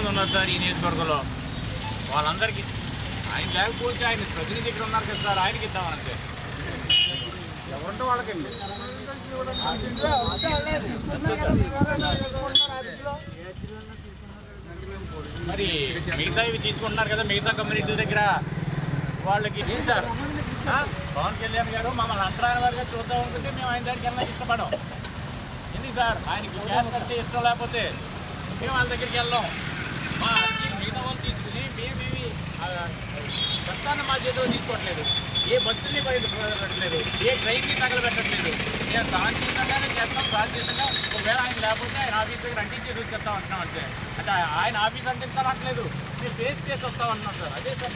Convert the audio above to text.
మంది ఉన్నారు సార్ ఈ నియోజకవర్గంలో. వాళ్ళందరికీ ఆయన లేకపోతే ఆయన ప్రతినిధి ఇక్కడ ఉన్నారు కదా సార్ ఆయనకి ఇద్దామంటే ఎవరంటే వాళ్ళకండి. మరి మిగతా ఇవి తీసుకుంటున్నారు కదా మిగతా కమ్యూనిటీ దగ్గర వాళ్ళకి ఏం సార్. పవన్ కళ్యాణ్ గారు మమ్మల్ని అంటరాని వారిగా చూద్దాం అనుకుంటే మేము ఆయన దగ్గరికి వెళ్ళడానికి ఇష్టపడం. ఎందుకు సార్? ఆయనకి క్యాష్ కట్టే ఇష్టం లేకపోతే మేము వాళ్ళ దగ్గరికి వెళ్ళాం మా అర్జీలు మిగతా వాళ్ళు తీసుకుని మేమేమి ఆ, చట్టాన్ని మా చేతిలో తీసుకోవట్లేదు. ఏ భక్తుల్ని పెట్టలేదు ఏ ట్రైన్ని తగలబెట్టట్లేదు. నేను శాంతియుతంగానే చేస్తాం శాంతియుతంగా ఒకవేళ ఆయన లేకపోతే ఆయన ఆఫీస్ దగ్గర అంటించేసి వచ్చేస్తాం అంటున్నాం అంటే అంటే ఆయన ఆఫీస్ అంటించాలట్లేదు మీరు ఫేస్ చేసి వస్తాం అంటున్నాం సార్. అదే సార్.